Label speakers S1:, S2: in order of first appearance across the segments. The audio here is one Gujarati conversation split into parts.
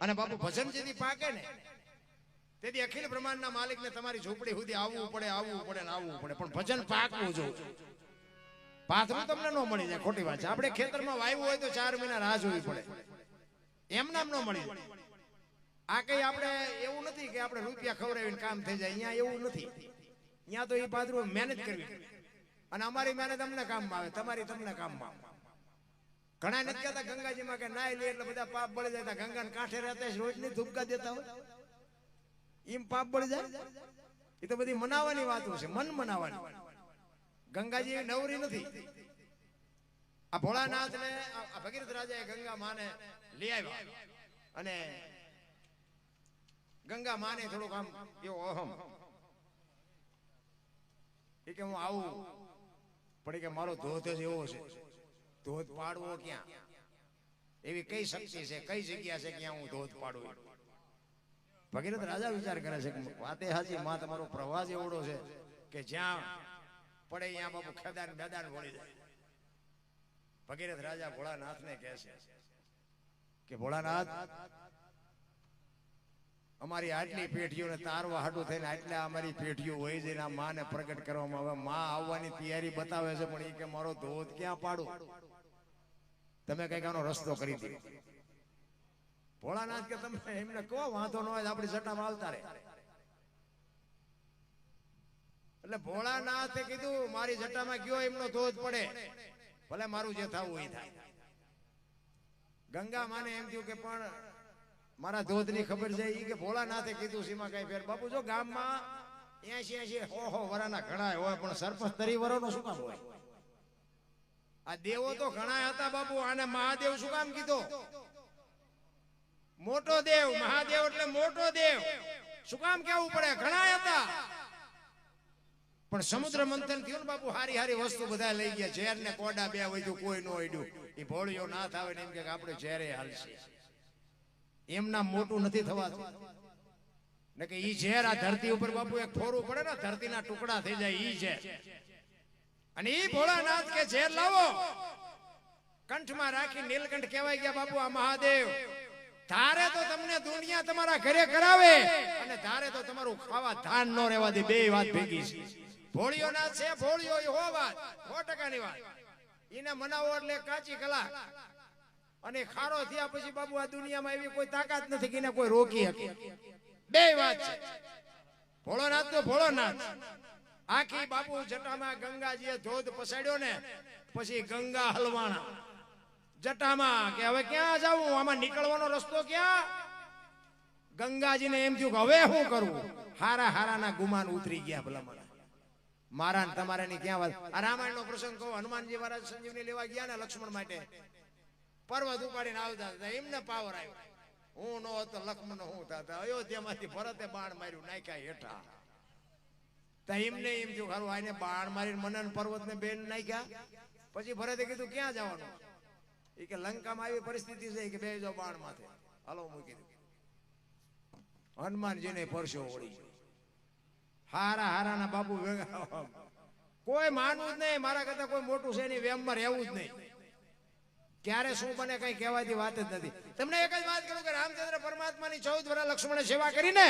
S1: અને બાપુ ભજન જેથી પાકે ને, તેથી અખિલ બ્રહ્માંડના માલિકને તમારી ઝૂંપડી સુધી આવવું પડે આવવું પડે ને આવવું પડે. પણ ભજન પાકવું જોઈએ પાથરું તમને ન મળી જાય, ખોટી વાત છે. આપણે ખેતરમાં વાવ્યું હોય તો ચાર મહિના રાહ જોવી પડે. એમ નામ ન મળી. આ કઈ આપણે એવું નથી કે આપણે રૂપિયા ખવડાવીને કામ થઈ જાય. અહીંયા એવું નથી. અહીંયા તો એ પાથરું મહેનત કરવી. અને અમારી મહેનત અમને કામમાં આવે, તમારી તમને કામમાં આવે. ઘણા નથી કહેતા ગંગાજીમાં કે નાય લે એટલે બધા પાપ બળી જાય. ગંગા કાંઠે રહેતા રોજની ધૂપકા દેતા હોય. એમ પાપ બળી જાય? એ તો બધી મનાવાની વાતો છે, મન મનાવાની. ગંગાજી નવરી નથી. આ ભોળાનાથ ને આ ભગીરથ રાજાએ ગંગા માને લઈ આવ્યા. અને ગંગા માને થોડુંક આમ એવો અહમ. એ કે હું આવું. પણ કે મારો ધોધ જ એવો છે. ધોધ પાડવો ક્યાં? એવી કઈ શક્તિ છે? કઈ જગ્યા છે ક્યાં હું ધોધ પાડું ભગીરથ રાજા વિચાર કરે છે કે વાતે હાજી માં તમારો પ્રવાસ એવડો છે કે જ્યાં પડે ત્યાં બાપુ ખેદાન બેદાન વળી જાય. ભગીરથ રાજા ભોળાનાથને કહે છે કે, ભોળાનાથ, અમારી આટલી પેઢીઓને તારવા હાટું થઈને આટલા અમારી પેઢીઓ હોય છે આ માને પ્રગટ કરવામાં આવે. માં આવવાની તૈયારી બતાવે છે, પણ એ કે, મારો ધોધ ક્યાં પાડું? તમે કંઈક આનો રસ્તો કરી દો. ભોળાનાથ કે તમે એમને કહો, વાંધો ન હોય આપણી સટ્ટામાં આવતા રહે. એટલે ભોળાનાથે કીધું, મારી જટામાં ગયો, એમનો ધોધ પડે. ભલે મારું જે થવું એ થાય. ગંગા માને એમ થયું કે, પણ મારા ધોધની ખબર છે એ કે ભોળાનાથે કીધું સીમા કઈ ફેર. બાપુ, જો ગામમાં એસી એસી હો હો વરાના ઘણા હોય, પણ સરપંચ તરી વરોનો શું કામ હોય? આ દેવો તો ઘણા હતા બાપુ, આને મહાદેવ શું કામ કીધો? મોટો દેવ, મહાદેવ એટલે મોટો દેવ. શું કામ કેવું પડે? ઘણા હતા. પણ સમુદ્ર મંથન થયું ને બાપુ, હારી હારી વસ્તુ બધા લઈ ગયા. ઝેર ને કોડા બે હોય કોઈ નો હોય એ ભોળિયો ના થાવે ને એમ કે આપણે ઝેરે હાલશે. એમના મોટું નથી થવાતું. ને કે ઈ ઝેર આ ધરતી ઉપર બાપુ એક ફોરવું પડે ને, ધરતીના ટુકડા થઈ જાય ઈ ઝેર. અને એ ભોળાનાથ કે ઝેર લાવો. કંઠમાં રાખી નીલકંઠ કહેવાય ગયા, બાપુ, આ મહાદેવ, ધારે તો તમને દુનિયા તમારા ઘરે કરાવે, અને ધારે તો તમારું ખાવા ધાન ન રહેવા દે. બે વાત ભેગી છે. ભોળિયો ના છે ભોળિયો એ હો વાત સો ટકાની વાત. એને મનાવો એટલે કાચી કલાક. અને ખારો થયા પછી બાબુ આ દુનિયામાં એવી કોઈ તાકાત નથી કે એને કોઈ રોકી શકે. બે વાત છે. ભોળોનાથ તો ભોળોનાથ. આખી બાપુ જટામાં ગંગાજીએ ધોધ પસાડ્યો ને, પછી ગંગા હલવાણા. જટામાં કે હવે ક્યાં જાવું? આમાં નીકળવાનો રસ્તો ક્યાં? ગંગાજીને એમ થયું કે હવે શું કરવું હારા હારાના ગુમાન ઉતરી ગયા ભલામણ. મારા તમારા ની ક્યાં વાત? આ રામાયણ નો પ્રસંગ કહો, હનુમાનજી મહારાજ સંજીવની લેવા ગયા ને લક્ષ્મણ માટે. પર્વત ઉપાડીને આવતા હતા, એમને પાવર આવ્યો હું નો હતો લક્ષ્મણ હું થતા. અયોધ્યામાંથી ભરતે બાણ માર્યું, નાખ્યા હેઠા. તો એમને એમ થયું ખરું આને બાણ મારીને મનન પર્વત ને બેન નાખ્યા. પછી ભરતે કીધું, ક્યાં જવાનું? એ કે, લંકામાં આવી પરિસ્થિતિ છે. કે, બે જો બાણ માથે. હાલો મૂકી દીધું હનુમાનજીને પરસો ગયો. હારા, હારાના બાપુ કોઈ માનવું જ નહીં, મારા કરતા કોઈ મોટું છે નહીં વેમમાં રહેવું જ નહીં. ક્યારે શું બને કઈ કહેવાતી વાત જ નથી. તમને એક જ વાત કરું કે રામચંદ્ર પરમાત્માની ચૌદ વર્ષ લક્ષ્મણે સેવા કરીને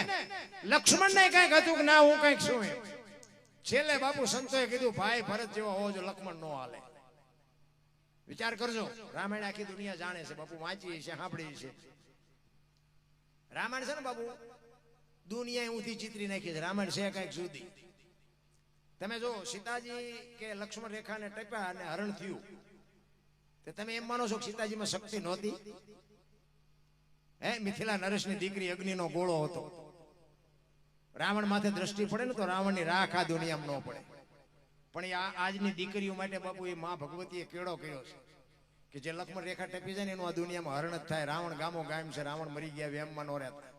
S1: લક્ષ્મણ ને કંઈક હતું કે ના, હું કંઈક શું એમ. છેલ્લે બાપુ સંતોએ કીધું, ભાઈ, ભરત જેવો હોવો જો લક્ષ્મણ નો હાલે. વિચાર કરજો, રામાયણ આખી દુનિયા જાણે છે, બાપુ વાંચી છે સાંભળી છે રામાયણ છે ને બાપુ? દુનિયા ઊંધી ચિતરી નાખી છે, રામાયણ છે કંઈક જુદી. તમે જો સીતાજી કે લક્ષ્મણ રેખાને ટપ્યા અને હરણ થયું, તો તમે એમ માનો છો કે સીતાજીમાં શક્તિ નહોતી? હે, મિથિલા નરેશની દીકરી અગ્નિનો ગોળો હતો. રાવણ માથે દ્રષ્ટિ પડે ને તો રાવણની રાખ આ દુનિયામાં ન પડે. પણ આ આજની દીકરીઓ માટે બાપુ એ માં ભગવતીએ કેળો કર્યો છે કે જે લક્ષ્મણ રેખા ટપી જાય ને એનું આ દુનિયામાં હરણ જ થાય. રાવણ ગામો ગામ છે, રાવણ મરી ગયા વેમમાં નો રહેતા.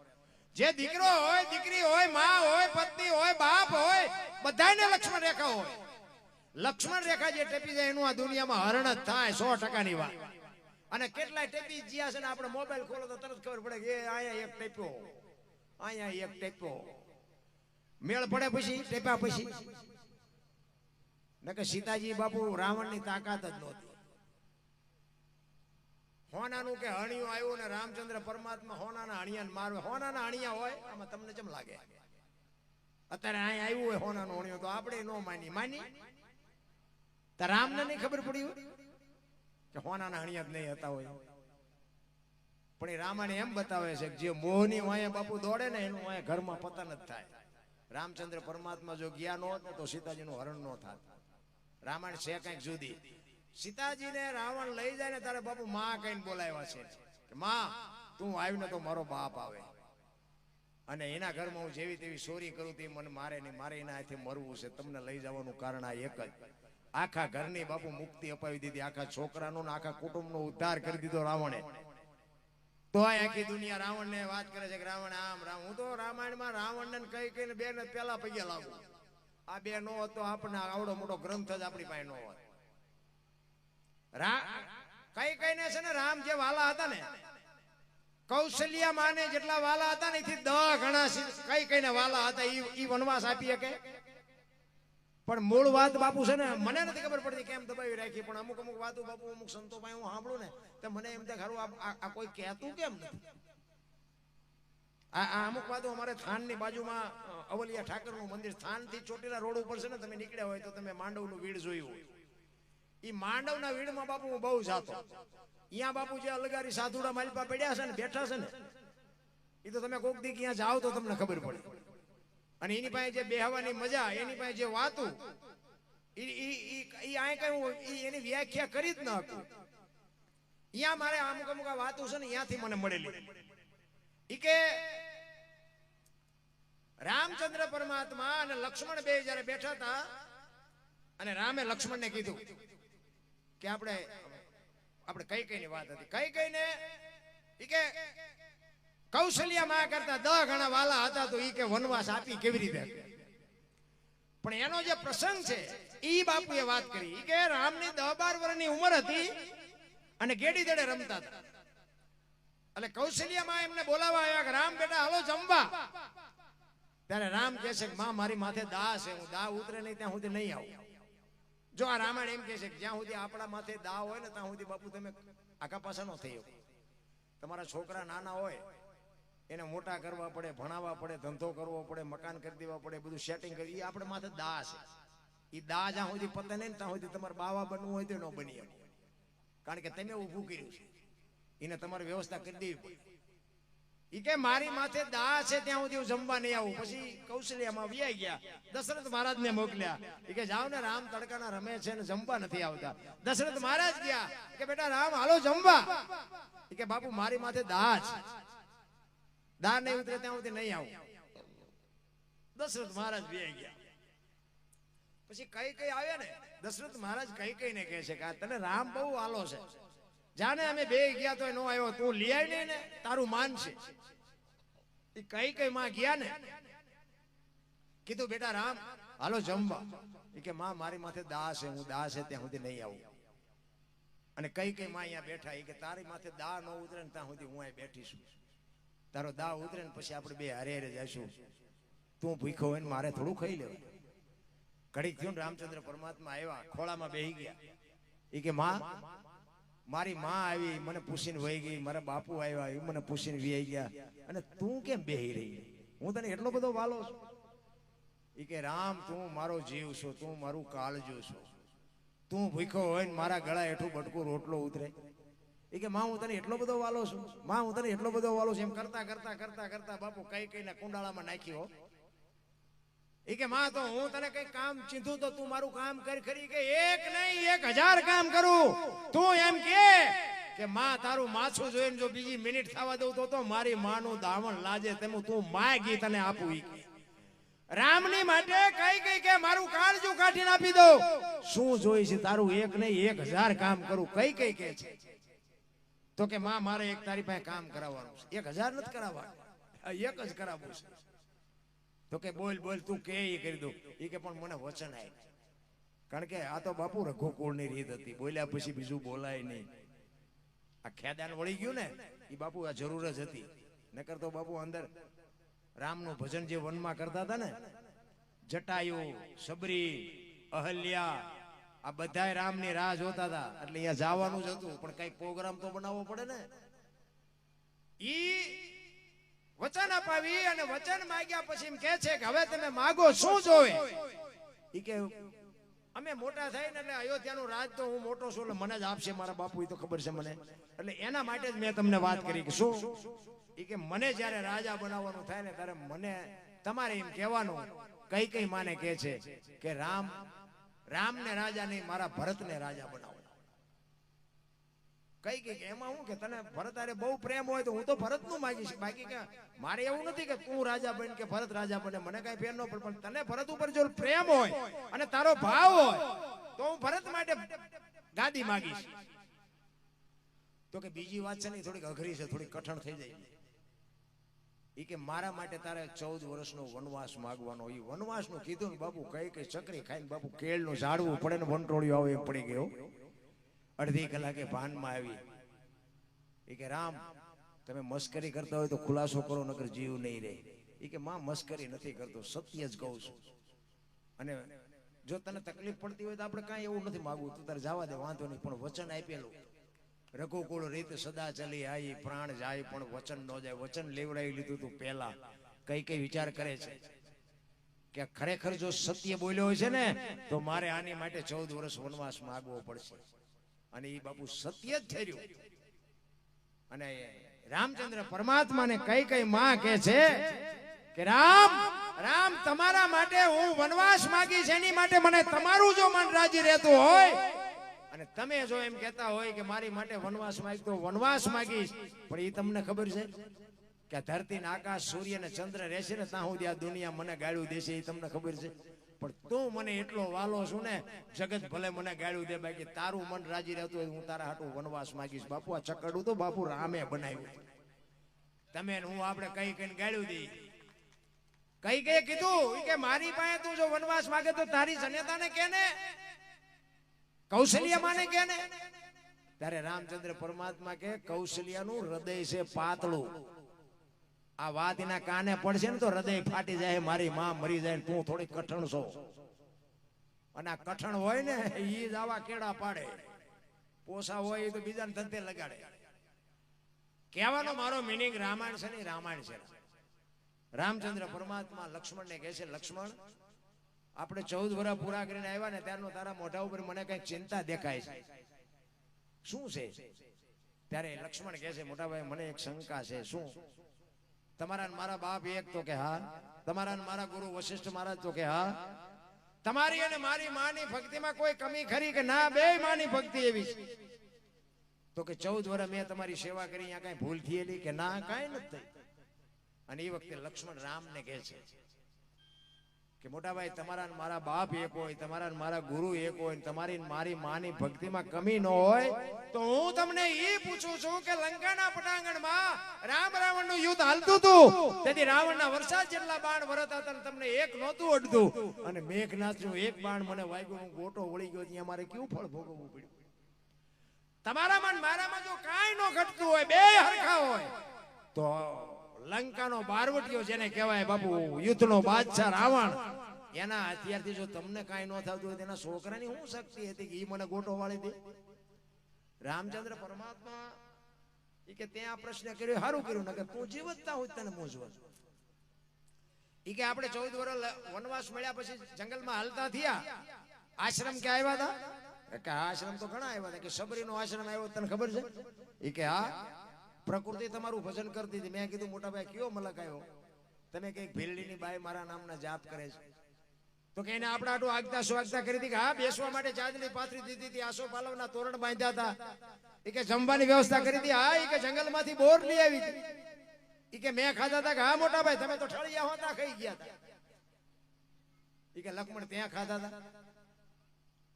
S1: જે દીકરો હોય, દીકરી હોય, માં હોય, પત્ની હોય, બાપ હોય બધાને લક્ષ્મણ રેખા હોય. લક્ષ્મણ રેખા જે ટપી જાય એનું આ દુનિયામાં હરણ જ થાય સો ટકાની વાત. અને કેટલાય ટેપી જ્યાં છે ને આપણે મોબાઈલ ખોલો તો તરત ખબર પડે કે અહીંયા એક ટેપ્યો. અહીંયા એક ટેપ્યો. મેળ પડે પછી ટેપ્યા પછી. નકે સીતાજી બાપુ રાવણની તાકાત જ નહોતી. હોનાનું કે હણિયું આવ્યું ને રામચંદ્ર પરમાત્મા હોનાના હણિયાને મારવે. હોનાના હણિયા હોય, આમાં તમને કેમ લાગે? અત્યારે અહીં આવ્યું હોય હોનાનું હણિયું, તો આપણે ન માની માની તો રામને નહીં ખબર પડી કે હોનાના હણિયા જ નહીં હતા હોય. પણ એ રામાને એમ બતાવે છે કે જે મોહની વાંહે બાપુ દોડે ને એનું વાંહે ઘરમાં પતન જ થાય. રામચંદ્ર પરમાત્મા જો ગયા ન હોત સીતાજી તો સીતાજીનું હરણ ન થાત. રામાયણ છે કંઈક જુદી. સીતાજીને રાવણ લઈ જાય ને તારે બાપુ માં કહીને બોલાવ્યા છે માં, તું આવીને તો મારો બાપ આવે. અને એના ઘરમાં હું જેવી તેવી ચોરી કરું તે મને મારે નહીં, મારે એના હાથે મરવું છે. તમને લઈ જવાનું કારણ આ એક જ. આખા ઘરની બાપુ મુક્તિ અપાવી દીધી. આખા છોકરાનો ને આખા કુટુંબનો ઉદ્ધાર કરી દીધો રાવણે. તો આ આખી દુનિયા રાવણ ને વાત કરે છે કે રાવણ, આમ રામ. હું તો રામાયણમાં રાવણ ને કઈ કઈ બે ને પેલા પગે લાવું આ બે નો હતો આપણને આવડો મોટો ગ્રંથ જ આપણી પાસે નો હોત. રા કઈ કઈ ને છે ને, રામ જે વાલા હતા ને, કૌશલ્યા માને જેટલા વાલા હતા ને, એથી દહ ગણા કઈ કઈ ને વાલા હતા ઈ વનવાસ આપી શકે? પણ મૂળ વાત બાપુ છે ને મને નથી ખબર પડતી કેમ દબાવી રાખી પણ અમુક અમુક વાતો બાપુ અમુક સંતો પાસે હું સાંભળું ને તો મને એમ થાય ખરું આ- કોઈ કહેતું કેમ નથી? આ આ અમુક વાતો અમારે થાનની બાજુમાં અવલિયા ઠાકરનું મંદિર થાનથી ચોટીલા રોડ ઉપર છે ને તમે નીકળ્યા હોય તો તમે માંડવનું વીડ જોયું હોય. એ માંડવના વીડમાં બાપુ હું બહુ જાતો. અહીંયા બાપુ જે અલગારી સાધુડા માલપા પડ્યા છે ને બેઠા છે ને એ તો તમે કોક દી ક્યાં જાઓ તો તમને ખબર પડે. અને એની પાસે જે બેહવાની મજા, એની પાસે જે વાતું એની વ્યાખ્યા કરી જ ન હતું અહીંયા મારે અમુક અમુક વાતું છે ને અહીંયાથી મને મળેલી. ઈ કે રામચંદ્ર પરમાત્મા અને લક્ષ્મણ બે જયારે બેઠા હતા, અને રામે લક્ષ્મણને કીધું કે આપણે આપણે કઈ કઈ ની વાત હતી? કઈ કઈ ને ઈ કે કૌશલ્યા માં કરતા દહ ગણા વાલા હતા તો ઈ કે વનવાસ આપી કેવી રીતે પણ એનો જે પ્રસંગ છે, ઈ બાપુએ વાત કરી. કે રામની દહ બાર વર્ષની ઉંમર હતી અને ગેડી દડે રમતા હતા. એટલે કૌશલ્યામાં એમને બોલાવા આવ્યા કે, રામ બેટા, હાલો જમવા. ત્યારે રામ કહે છે માં, મારી માથે દા છે, હું દા ઉતરે નહીં, ત્યાં સુધી નહીં આવું. જો આ રામાયણ એમ કહે છે કે, જ્યાં સુધી આપણા માથે દા હોય ને, ત્યાં સુધી બાપુ તમે આખા પાછા નો થઈ તમારા છોકરા નાના હોય એને મોટા કરવા પડે, ભણાવવા પડે, ધંધો કરવો પડે, મકાન કરી દેવા પડે, બધું સેટિંગ કરી. આપણે માથે દા છે. એ દા જ્યાં સુધી પતે નહીં ત્યાં સુધી તમારે બાવા બનવું હોય તો ન બની કારણ કે તમે ઊભું કર્યું છે. એને તમારે વ્યવસ્થા કરી દેવી પડે. એ કે મારી માથે દા છે ત્યાં સુધી હું જમવા નહીં આવું. પછી કૌશલ્યામાં વ્યાઈ ગયા. દશરથ મહારાજ ને મોકલ્યા. એ કે જાઓ ને રામ તડકાના રમે છે ને જમવા નથી આવતા. દશરથ મહારાજ ગયા. કે બેટા રામ, હાલો જમવા. કે બાપુ, મારી માથે દા છે. દા નહીં ઉતરે ત્યાં સુધી નહીં આવું. દશરથ મહારાજ બે ગયા. પછી કઈ કઈ આવ્યા ને, દશરથ મહારાજ કઈ કઈ ને કહે છે કે તને રામ બહુ આલો છે. જાને અમે બે ગયા તો નો આવ્યો, તું લઈ આવી નહીં ને તારું માન છે. એ કઈ કઈ માં ગયા ને, કીધું, બેટા રામ, હાલો જમવા. એ કે, માં, મારી માથે દા છે, હું દા છે, ત્યાં સુધી નહીં આવું. અને કઈ કઈ માં અહીંયા બેઠા એ કે, તારી માથે દા ન ઉતરે ને ત્યાં સુધી હું અહીં બેઠી છું. તારો દાવ ઉતરે ને પછી આપણે બે હારે હારે જઈશું તું ભૂખો હોય ને મારે થોડું ખાઈ લેવાય ઘડીક થયું રામચંદ્ર પરમાત્મા આવ્યા, ખોળામાં બેહી ગયા. એ કે, માં, મારી માં આવી, મને પૂછીને વહી ગઈ, મારા બાપુ આવ્યા, એ મને પૂછીને વી ગયા. અને તું કેમ બેહી રહી? હું તને એટલો બધો વાલો છું. એ કે, રામ, તું મારો જીવ છો, તું મારું કાળજો છો. તું ભૂખો હોય ને મારા ગળા હેઠું બટકું રોટલો ઉતરે. એ કે, માં, હું તને એટલો બધો વાલો છું. માં, હું તને એટલો બધો વાલો છું. એમ કરતા કરતા કરતા કરતા બાપુ કઈ કઈ કુંડાળામાં નાખ્યો એ કે, માં, તો હું તને કઈ કામ ચીંધું તો તું મારું કામ કરી ખરી કે એક નહીં, એક હજાર કામ કરું. તું એમ કે કે માં, તારું માછું જોઈને જો બીજી મિનિટ થવા દઉં તો તો મારી માનું દાવણ લાજે તેમ તું માગી તને આપું ઈ રામની માટે કઈ કઈ કે મારું કાળજું કાઢીને આપી દો શું જોઈ છે તારું? એક નહીં, એક હજાર કામ કરું. કઈ કઈ કે છે? તો કે માં, મારે એક તારી પાસે કામ કરાવવાનું છે. એક હજાર નથી કરાવવાનું. એક જ કરાવવું છે. તો કે બોલ બોલ, તું કે એ કરી દઉં. એ કે પણ મને વચન આય કારણ કે આ તો બાપુ રઘુકુળની રીત હતી. બોલ્યા પછી બીજું બોલાય નહીં. આ ખેદાન વળી ગયું ને, એ બાપુ આ જરૂર જ હતી. નકર તો બાપુ અંદર રામનું ભજન જે વનમાં કરતા હતા ને, જટાયુ સબરી અહલ્યા આ બધાય રામની રાહ જોતા હતા એટલે અહીંયા જવાનું જ હતું, પણ કઈ પ્રોગ્રામ તો બનાવવો પડે ને. ઈ વચન અપાવી અને વચન માંગ્યા પછી એમ કે છે કે હવે તમે માગો, શું જોવે? ઈ કે, અમે મોટા થઈ ને એટલે અયોધ્યાનું રાજ તો હું મોટો છું, એટલે મને જ આપશે મારા બાપુ તો ખબર છે મને. એટલે એના માટે જ મેં તમને વાત કરી કે શું? ઈ કે મને જ્યારે રાજા બનાવવાનું થાય ને, ત્યારે મને તમારે એમ કહેવાનું કઈ કઈ માને કે છે કે રામ રામને રાજા નહીં મારા ભરતને રાજા બનાવો. કઈ કઈ એમાં હું કે, તને ભરત અરે બહુ પ્રેમ હોય તો હું તો ભરતનું માગીશ. બાકી કે, મારે એવું નથી કે તું રાજા બન કે ભરત રાજા બને. મને કઈ ફેર ન પડે, પણ તને ભરત ઉપર જો પ્રેમ હોય અને તારો ભાવ હોય, તો હું ભરત માટે ગાદી માગીશ. તો કે બીજી વાત છે ને, થોડીક અઘરી છે, થોડીક કઠણ થઈ જાય. ઈ કે મારા માટે તારે ચૌદ વર્ષનો વનવાસ માગવાનો. એ વનવાસનું કીધું ને બાપુ, કઈ કઈ ચકરી ખાઈને બાપુ કેળનું ઝાડવું પડે ને વનટોળિયું આવે એમ પડી ગયો અડધી કલાકે ભાનમાં આવી. એ કે, રામ, તમે મસ્કરી કરતા હોય તો ખુલાસો કરો, નકર જીવ નહીં રહે. એ કે, માં, મસ્કરી નથી કરતો, સત્ય જ કહું છું. અને જો તને તકલીફ પડતી હોય તો આપણે કાંઈ એવું નથી માગવું. તું તારે જવા દે, વાંધો નહીં, પણ વચન આપેલું. રઘુકુળ રીત સદા ચલી આઈ, પ્રાણ જાય પણ વચન ન જાય. વચન લેવડાવી લીધું તું પહેલા. કઈ કઈ વિચાર કરે છે? કે ખરેખર જો સત્ય બોલ્યો છે ને, તો મારે આની માટે ચૌદ વર્ષ વનવાસ માગવો પડશે. અને એ બાપુ સત્ય જ ઠર્યું અને રામચંદ્ર પરમાત્માને કઈ કઈ માં કે છે કે, રામ રામ, તમારા માટે હું વનવાસ માગીશ. એની માટે મને તમારું જો મન રાજી રહેતું હોય અને તમે જો એમ કહેતા હોય કે મારી માટે વનવાસ માંગતો વનવાસ માગીશ. પણ એ તમને ખબર છે કે ધરતી ને આકાશ, સૂર્ય ને ચંદ્ર રહેશે ને ત્યાં સુધી આ દુનિયા મને ગાળ્યું દેશે એ તમને ખબર છે. પણ તું મને એટલો વાલો છું ને, જગત ભલે મને ગાળ્યું દે બાકી તારું મન રાજી રહેતું હોય હું તારા હાટું વનવાસ માગીશ. બાપુ, આ ચકડું તો બાપુ રામે બનાવ્યું. તમે હું આપણે કઈ કઈ ગાળ્યું દઈ કઈ કઈ કીધું? કે મારી પાસે તું જો વનવાસ માંગે તો તારી જનેતાને કે ને? કૌશલ્ય માને કે ને? ત્યારે રામચંદ્ર પરમાત્મા કે કૌશલ્યનું હૃદય છે પાતળું. આ વાત એના કાને પડશે ને તો હૃદય ફાટી જાય, મારી માં મરી જાય તું થોડી કઠણ છો. અને આ કઠણ હોય ને એ જ આવા કેળા પાડે. પોસા હોય એ તો બીજાને ધંધે લગાડે. કહેવાનો મારો મિનિંગ રામાયણ છે ને રામાયણ છે. રામચંદ્ર પરમાત્મા લક્ષ્મણને કહે છે, લક્ષ્મણ આપણે ચૌદ વર્ષ પૂરા કરીને આવ્યા ને ત્યારનો તારા મોઢા ઉપર મને કંઈક ચિંતા દેખાય છે. શું છે? ત્યારે લક્ષ્મણ કહે છે, મોટાભાઈ, મને એક શંકા છે. શું? તમારા મારા બાપ એક તો કે, હા. તમારા મારા ગુરુ વશિષ્ઠ મહારાજ તો કે, હા. તમારી અને મારી માની ભક્તિમાં કોઈ કમી ખરી કે ના? બે માની ભક્તિ એવી છે. તો કે ચૌદ વર્ષ મેં તમારી સેવા કરી, અહીંયા કઈ ભૂલ થયેલી કે ના? કાંઈ નથી અને એ વખતે લક્ષ્મણ રામને કહે છે કે મોટાભાઈ તમારા મારા બાપ એક હોય, તમારા મારા ગુરુ એક હોય તમારી મારી માની ભક્તિમાં કમી ન હોય, તો હું તમને એ પૂછું છું કે લંકાના પટાંગણમાં રામ રાવણનું યુદ્ધ હાલતું હતું. તેથી રાવણના વરસાદ જેટલા બાણ વરતા હતા તમને એક નહોતું અડતું અને મેઘનાથનું એક બાણ મને વાગ્યું, હું ગોટો વળી ગયો, ત્યાં મારે કેવું ફળ ભોગવવું પડ્યું? તમારામાં મારામાં જો કાંઈ ન ઘટતું હોય, બે હરખા હોય, તો લંકાનો બારવટીયો જેને કહેવાય બાપુ, યુદ્ધનો બાદશાહ રાવણ. એના હથિયારથી જો તમને કાંઈ ન થતું હોય તેના છોકરાની શું શક્તિ હતી કે એ મને ગોટો વાળી દે? રામચંદ્ર પરમાત્મા એ કે ત્યાં આ પ્રશ્ન કર્યો સારું કર્યું, નકર તું જીવતતા હોય તને મોજવા ઈ કે આપણે ચૌદ વર્ષ વનવાસ મળ્યા પછી જંગલમાં હાલતા થયા. આશ્રમ કે આવ્યા હતા? કે આશ્રમ તો ઘણા આવ્યા હતા, કે સબરીનો આશ્રમ આવ્યો તને ખબર છે? ઈ કે હા પ્રકૃતિ તમારું ભજન કરતી હતી મેં કીધું, મોટા ભાઈ, કયો મલક આવ્યો? તમે કંઈક ભીલડીની બાઈ મારા નામના જાપ કરે છે. તો કે એને આપણા આટલું આગતા સ્વાગતા કરી હતી કે, હા, બેસવા માટે ચાંદની પાથરી દીધી હતી, આસો પાલવના તોરણ બાંધ્યા હતા. એ કે, જમવાની વ્યવસ્થા કરી હતી હા એ કે, જંગલમાંથી બોર લઈ આવી હતી. એ કે, મેં ખાધા હતા. કે, હા, મોટા ભાઈ, તમે તો ઠળિયા હોતા ખાઈ ગયા હતા. એ કે, લક્ષ્મણ ત્યાં ખાધા હતા.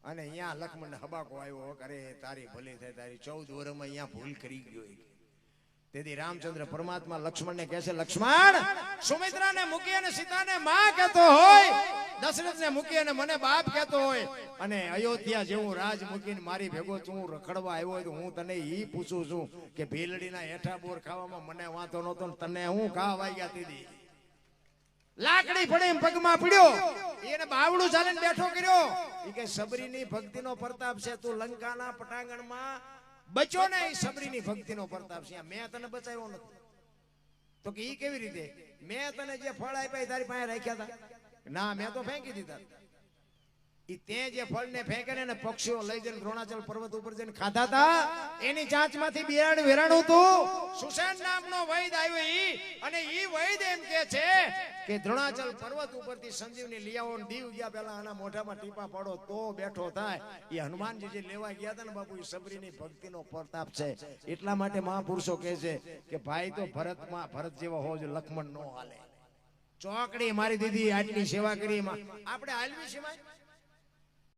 S1: અને અહીંયા લક્ષ્મણ હબાકો આવ્યો કરે તારી ભૂલી થાય, તારી ચૌદ વર્ષમાં અહીંયા ભૂલ કરી ગયો. તેથી રામચંદ્ર પરમાત્મા લક્ષ્મણને કહે છે લક્ષ્મણ સુમિત્રાને મૂકી અને સીતાને માં કહેતો હોય દશરથને મૂકી અને મને બાપ કહેતો હોય અને અયોધ્યા જેવું રાજ મૂકીને મારી ભેગો તું રખડવા આવ્યો હોય તો હું તને ઈ પૂછું છું કે ભીલડીના હેઠા બોર ખાવામાં મને વાંધો નતો તને હું ઘા વાગ્યા દીધી લાકડી પડે પગમાં પડ્યો એને બાવડું ચાલીને બેઠો કર્યો. એ કે સબરીની ભક્તિનો પ્રતાપ છે તું લંકાના પટાંગણમાં બચો ને એ સબરીની ભક્તિનો પ્રતાપ છે. મેં તને બચાવ્યો નથી. તો કે ઈ કેવી રીતે? મેં તને જે ફળ આપ્યા એ તારી પાસે રાખ્યા હતા? ના, મેં તો ફેંકી દીધા ને દ્રોણાચલ પર્વત ઉપર કે કે સંજીવની લઈ દીવ ગયા પેલા આના મોઢામાં ટીપા પડો તો બેઠો થાય. એ હનુમાનજી જે લેવા ગયા હતા ને બાપુ એ સબરીની ભક્તિનો પ્રતાપ છે. એટલા માટે મહાપુરુષો કહે છે કે ભાઈ તો ભરતમાં, ભરત જેવો હોવો લક્ષ્મણ નો હાલે. ચોકડી મારી દીદી આટલી સેવા કરી આપણે હાલવી સિવાય?